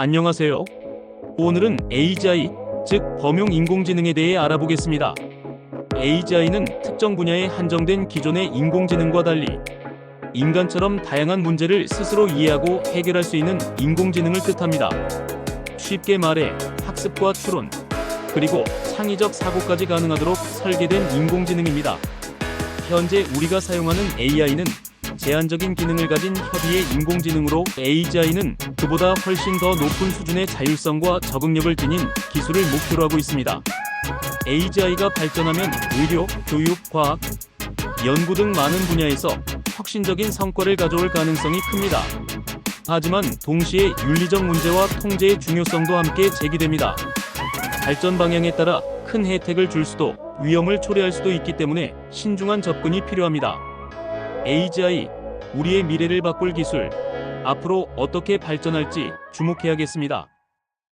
안녕하세요. 오늘은 AGI, 즉 범용 인공지능에 대해 알아보겠습니다. AGI는 특정 분야에 한정된 기존의 인공지능과 달리 인간처럼 다양한 문제를 스스로 이해하고 해결할 수 있는 인공지능을 뜻합니다. 쉽게 말해 학습과 추론, 그리고 창의적 사고까지 가능하도록 설계된 인공지능입니다. 현재 우리가 사용하는 AI는 제한적인 기능을 가진 협의의 인공지능으로 AGI는 그보다 훨씬 더 높은 수준의 자율성과 적응력을 지닌 기술을 목표로 하고 있습니다. AGI가 발전하면 의료, 교육, 과학, 연구 등 많은 분야에서 혁신적인 성과를 가져올 가능성이 큽니다. 하지만 동시에 윤리적 문제와 통제의 중요성도 함께 제기됩니다. 발전 방향에 따라 큰 혜택을 줄 수도 위험을 초래할 수도 있기 때문에 신중한 접근이 필요합니다. AGI, 우리의 미래를 바꿀 기술, 앞으로 어떻게 발전할지 주목해야겠습니다.